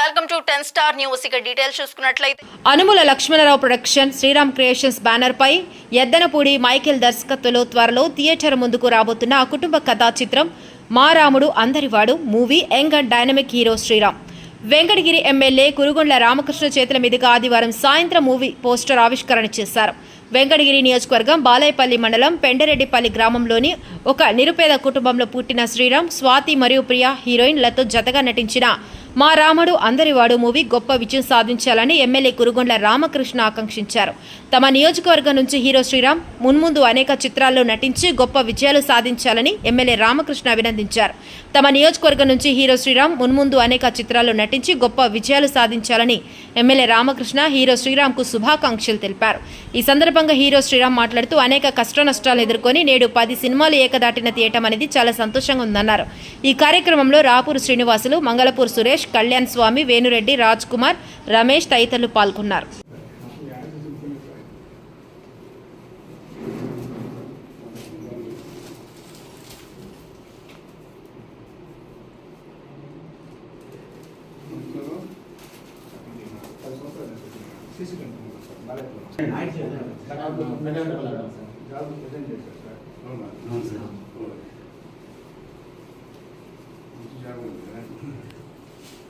Welcome to ten star news. ఇక details చూసుకున్నట్లయితే Anumula Lakshmanarao production Sriram creations banner పై Yeddanapudi Michael దర్శకత్వంలో త్వరలో theatre ముందుకు రాబోతున్న కుటుంబ కథా చిత్రం Maa Ramudu Andarivadu movie young and dynamic hero Sriram. Venkatagiri MLA Kurugondla Ramakrishna చేతుల మీదుగా ఆదివారం సాయంత్రం మూవీ పోస్టర్ ఆవిష్కరణ చేశారు. వెంకటగిరి నియోజకవర్గం బాలాయపల్లి మండలం పెండరెడ్డిపల్లి గ్రామంలోని ఒక నిరుపేద కుటుంబంలో పుట్టిన శ్రీరామ్ స్వాతి మరియు ప్రియా హీరోయిన్లతో జతగా నటించిన మా రాముడు అందరివాడు మూవీ గొప్ప విజయం సాధించాలని ఎమ్మెల్యే కురుగొండ్ల రామకృష్ణ ఆకాంక్షించారు. తమ నియోజకవర్గం నుంచి హీరో శ్రీరామ్ మున్ముందు అనేక చిత్రాల్లో నటించి గొప్ప విజయాలు సాధించాలని ఎమ్మెల్యే రామకృష్ణ అభినందించారు. తమ నియోజకవర్గం నుంచి హీరో శ్రీరామ్ మున్ముందు అనేక చిత్రాల్లో నటించి గొప్ప విజయాలు సాధించాలని ఎమ్మెల్యే రామకృష్ణ హీరో శ్రీరామ్కు శుభాకాంక్షలు తెలిపారు. ఈ సందర్భంగా హీరో శ్రీరామ్ మాట్లాడుతూ అనేక కష్ట నష్టాలు ఎదుర్కొని నేడు పది సినిమాలు ఏకదాటిన తీయటం అనేది చాలా సంతోషంగా ఉందన్నారు. ఈ కార్యక్రమంలో రాపూర్ శ్రీనివాసులు మంగళపూర్ సురేష్ కళ్యాణ్ స్వామి వేణురెడ్డి రాజ్ కుమార్ రమేష్ తదితరులు పాల్గొన్నారు.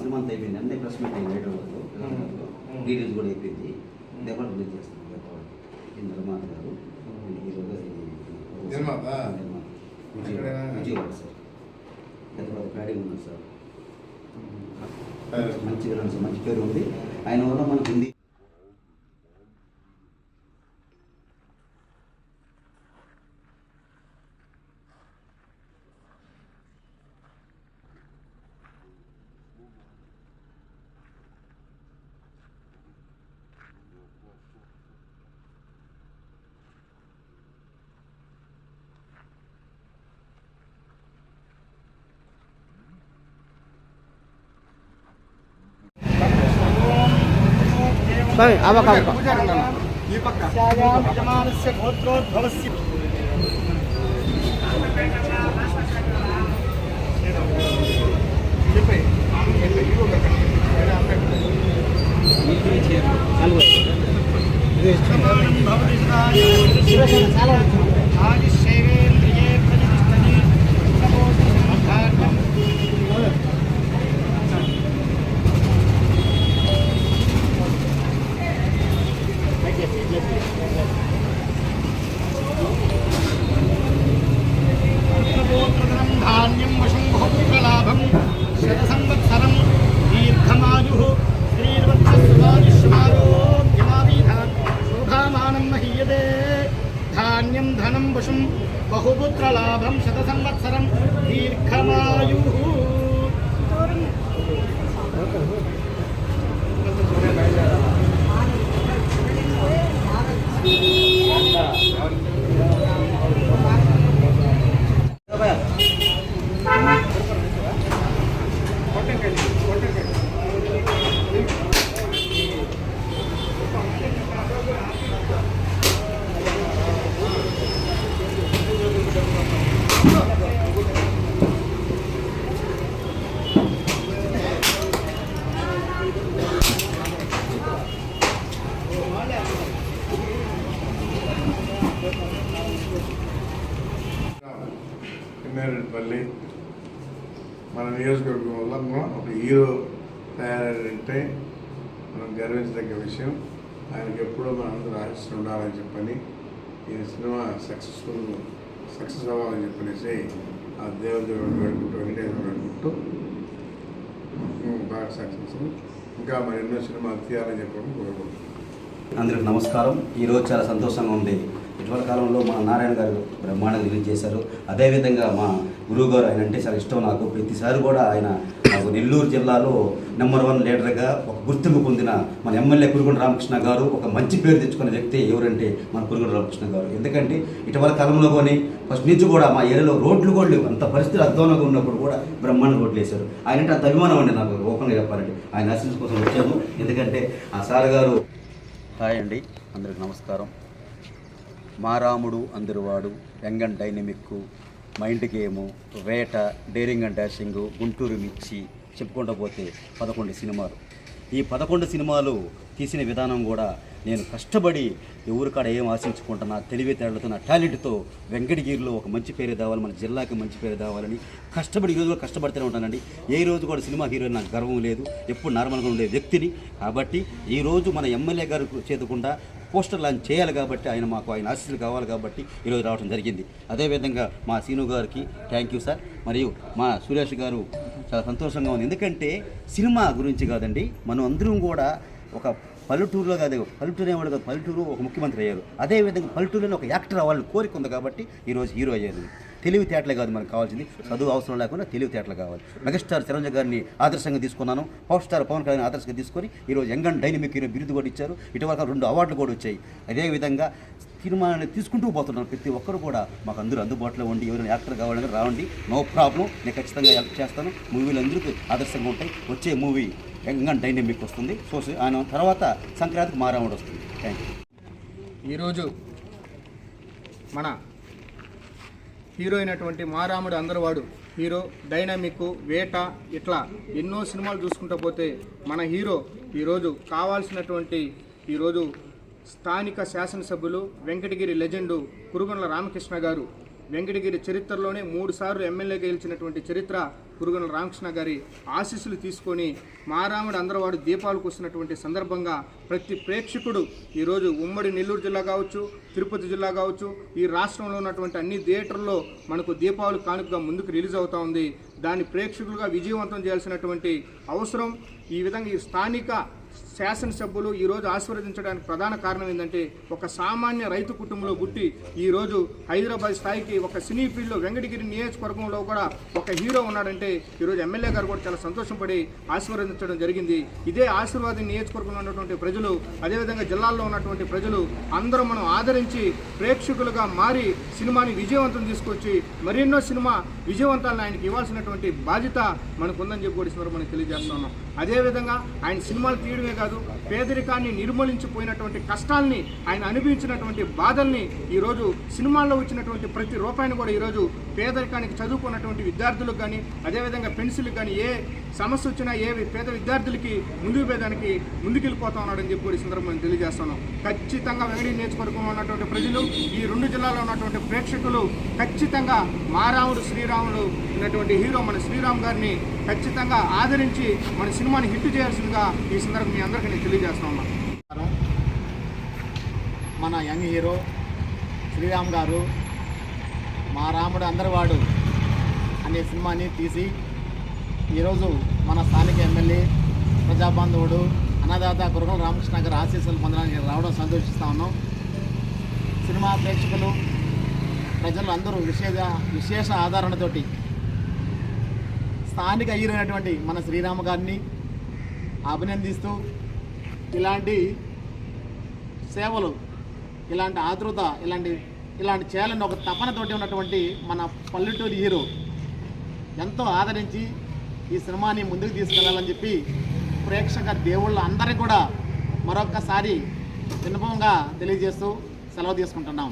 శ్రీమంత్ అయిపోయింది. అంతే ప్రెస్ మీట్ అయింది హైదరాబాద్లో డీటెయిల్స్ కూడా అయిపోయింది. డెవలప్ రిలీజ్ చేస్తాం చెప్పవాలి ఇది నిర్మాత గారు? నిర్మాత. విజయవాడ. సార్. హైదరాబాద్ ప్యాడింగ్ ఉన్నారు సార్. మంచి మంచి పేరు ఉంది. ఆయన వల్ల మనకు హిందీ యజమానస్య గోత్రోద్భవస్య. బహుపుత్రలాభం శతసంవత్సరం దీర్ఘమాయు. కిన్నెరపల్లి మన నియోజకవర్గం వల్ల మనం ఒక హీరో తయారంటే మనం గర్వించదగ్గ విషయం. ఆయనకి ఎప్పుడూ మన అందరూ ఆశిస్తుండాలని చెప్పని ఈ సినిమా సక్సెస్ఫుల్ సక్సెస్ అవ్వాలని చెప్పనేసి ఆ దేవదేవుడు వేడుకుంటూ వెంకటేశ్వరుడు వేడుకుంటూ బాగా సక్సెస్. ఇంకా మరి ఎన్నో సినిమాలు తీయాలని చెప్పడం కోరుకుంటున్నాను. అందరికి నమస్కారం. ఈరోజు చాలా సంతోషంగా ఉంది. ఇటీవల కాలంలో మా నారాయణ గారు బ్రహ్మాండంగా రిలీజ్ చేశారు. అదేవిధంగా మా గురువు గారు ఆయన అంటే చాలా ఇష్టం నాకు. ప్రతిసారి కూడా ఆయన నాకు నెల్లూరు జిల్లాలో నెంబర్ వన్ లీడర్గా ఒక గుర్తింపు పొందిన మన ఎమ్మెల్యే కురుగుండ రామకృష్ణ గారు ఒక మంచి పేరు తెచ్చుకున్న వ్యక్తి ఎవరంటే మన కురుగుండ రామకృష్ణ గారు. ఎందుకంటే ఇటీవల కాలంలో కానీ ఫస్ట్ నుంచి కూడా మా ఏరియాలో రోడ్లు కూడా లేవు. అంత పరిస్థితి అధ్వానంగా ఉన్నప్పుడు కూడా బ్రహ్మాండ రోడ్లు వేశారు. ఆయన అంటే అంత అభిమానం అండి నాకు ఓపెన్గా చెప్పాలంటే. ఆయన ఆశీస్ కోసం వచ్చాము. ఎందుకంటే ఆ సార్ గారు హాయ్ అండి అందరికి నమస్కారం. Maa Ramudu Andarivadu young and dynamic mind game వేట డేరింగ్ అండ్ డాషింగ్ గుంటూరు మిర్చి చెప్పుకుంటూ పోతే పదకొండు సినిమాలు. ఈ పదకొండు సినిమాలు తీసిన విధానం కూడా నేను కష్టపడి ఎవరికాడ ఏం ఆశించుకుంటున్నా తెలివితేళ్ళతో నా టాలెంట్తో వెంకటగిరిలో ఒక మంచి పేరు తేవాలి మన జిల్లాకి మంచి పేరు తేవాలని కష్టపడి ఈ రోజు కూడా కష్టపడుతూనే ఉంటానండి. ఏ రోజు కూడా సినిమా హీరోయిన్ నాకు గర్వం లేదు. ఎప్పుడు నార్మల్గా ఉండే వ్యక్తిని. కాబట్టి ఈ రోజు మన ఎమ్మెల్యే గారు చేతకుండా పోస్టర్ లాంచ్ చేయాలి కాబట్టి ఆయన మాకు ఆయన ఆశీస్సులు కావాలి కాబట్టి ఈరోజు రావడం జరిగింది. అదేవిధంగా మా సీను గారికి థ్యాంక్ యూ సార్ మరియు మా సురేష్ గారు చాలా సంతోషంగా ఉంది. ఎందుకంటే సినిమా గురించి కాదండి మనం అందరం కూడా ఒక పల్లెటూరులో కాదు పల్లెటూరు ఏవాడు కాదు పల్లెటూరు ఒక ముఖ్యమంత్రి అయ్యారు. అదేవిధంగా పల్లెటూరులో ఒక యాక్టర్ అవ్వాలని కోరిక ఉంది కాబట్టి ఈరోజు హీరో అయ్యారు. తెలివితేటలే కాదు మనకు కావాల్సింది. చదువు అవసరం లేకుండా తెలివితేటలు కావాలి. మెగాస్టార్ చిరంజీవి గారిని ఆదర్శంగా తీసుకున్నాను. పవర్ స్టార్ పవన్ కళ్యాణ్ ఆదర్శంగా తీసుకొని ఈరోజు యంగ్ అండ్ డైనమిక్ హీరో బిరుదు కూడా ఇచ్చారు. ఇటువరకు రెండు అవార్డులు కూడా వచ్చాయి. అదేవిధంగా తీర్మానాన్ని తీసుకుంటూ పోతున్నారు. ప్రతి ఒక్కరు కూడా మాకు అందరూ అందుబాటులో ఉండి ఎవరైనా యాక్టర్ కావాలని రావండి. No problem. నేను ఖచ్చితంగా హెల్ప్ చేస్తాను. మూవీలు అందరికీ ఆదర్శంగా ఉంటాయి. వచ్చే మూవీ యంగ్ డైనమిక్ వస్తుంది. సో ఆయన తర్వాత సంక్రాంతికి మారాముడు వస్తుంది. థ్యాంక్ యూ ఈరోజు మన హీరో అయినటువంటి మారాముడు అందరివాడు హీరో డైనమిక్ వేట ఇట్లా ఎన్నో సినిమాలు చూసుకుంటూ పోతే మన హీరో ఈరోజు కావాల్సినటువంటి ఈరోజు స్థానిక శాసనసభ్యులు వెంకటగిరి లెజెండు కురుగొండ్ల రామకృష్ణ గారు. వెంకటగిరి చరిత్రలోనే మూడు సార్లు ఎమ్మెల్యేగా గెలిచినటువంటి చరిత్ర కురుగొండ్ల రామకృష్ణ గారి ఆశీస్సులు తీసుకొని మారాముడు అందరవాడు దీపాలకు వస్తున్నటువంటి సందర్భంగా ప్రతి ప్రేక్షకుడు ఈరోజు ఉమ్మడి నెల్లూరు జిల్లా కావచ్చు తిరుపతి జిల్లా కావచ్చు ఈ రాష్ట్రంలో ఉన్నటువంటి అన్ని థియేటర్లో మనకు దీపావళి కానుకగా ముందుకు రిలీజ్ అవుతా ఉంది. దాన్ని ప్రేక్షకులుగా విజయవంతం చేయాల్సినటువంటి అవసరం ఈ విధంగా ఈ స్థానిక శాసనసభ్యులు ఈరోజు ఆశీర్వదించడానికి ప్రధాన కారణం ఏంటంటే ఒక సామాన్య రైతు కుటుంబంలో పుట్టి ఈరోజు హైదరాబాద్ స్థాయికి ఒక సినీ ఫీల్డ్లో వెంకటగిరి నియోజకవర్గంలో కూడా ఒక హీరో ఉన్నాడంటే ఈరోజు ఎమ్మెల్యే గారు కూడా చాలా సంతోషం పడి ఆశీర్వదించడం జరిగింది. ఇదే ఆశీర్వాదం నియోజకవర్గంలో ఉన్నటువంటి ప్రజలు అదేవిధంగా జిల్లాల్లో ఉన్నటువంటి ప్రజలు అందరూ మనం ఆదరించి ప్రేక్షకులుగా మారి సినిమాని విజయవంతం తీసుకొచ్చి మరెన్నో సినిమా విజయవంతాలను ఆయనకి ఇవ్వాల్సినటువంటి బాధ్యత మనకుందని చెప్పి కూడా ఈ మనం తెలియజేస్తున్నాం అదేవిధంగా ఆయన సినిమాలు తీయడమే కాదు పేదరికాన్ని నిర్మూలించిపోయినటువంటి కష్టాల్ని ఆయన అనుభవించినటువంటి బాధల్ని ఈరోజు సినిమాల్లో వచ్చినటువంటి ప్రతి రూపాయిని కూడా ఈరోజు పేదరికానికి చదువుకున్నటువంటి విద్యార్థులకు కానీ అదేవిధంగా పెన్సిల్కి కానీ ఏ సమస్య వచ్చినా ఏ పేద విద్యార్థులకి ముందుకు పోయేదానికి ముందుకెళ్ళిపోతా ఉన్నాడని చెప్పి కూడా సందర్భంగా తెలియజేస్తున్నాం. ఖచ్చితంగా వెంకటగిరి నియోజకవర్గంలో ఉన్నటువంటి ప్రజలు ఈ రెండు జిల్లాలో ఉన్నటువంటి ప్రేక్షకులు ఖచ్చితంగా మారాముడు శ్రీరాములు ఉన్నటువంటి హీరో మన శ్రీరామ్ గారిని ఖచ్చితంగా ఆదరించి మన సినిమాని హిట్ చేయాల్సిందిగా ఈ సందర్భం మీ అందరికీ నేను తెలియజేస్తున్నా మన యంగ్ హీరో శ్రీరామ్ గారు మా రాముడు అందరివాడు అనే సినిమాని తీసి ఈరోజు మన స్థానిక ఎమ్మెల్యే ప్రజాబంధువుడు అన్నదాత గురుగల రామకృష్ణ గారి ఆశీస్సులు పొందడానికి రావడం సంతోషిస్తూ ఉన్నాం. సినిమా ప్రేక్షకులు ప్రజలు అందరూ విశేష విశేష ఆదరణతోటి స్థానిక హీరో అయినటువంటి మన శ్రీరామ గారిని అభినందిస్తూ ఇలాంటి సేవలు ఇలాంటి ఆతృత ఇలాంటి ఇలాంటి చేయాలని ఒక తపనతోటి ఉన్నటువంటి మన పల్లెటూరి హీరో ఎంతో ఆదరించి ఈ సినిమాని ముందుకు తీసుకెళ్ళాలని చెప్పి ప్రేక్షక దేవుళ్ళ అందరికీ కూడా మరొక్కసారి విన్నపంగా తెలియజేస్తూ సెలవు తీసుకుంటున్నాం.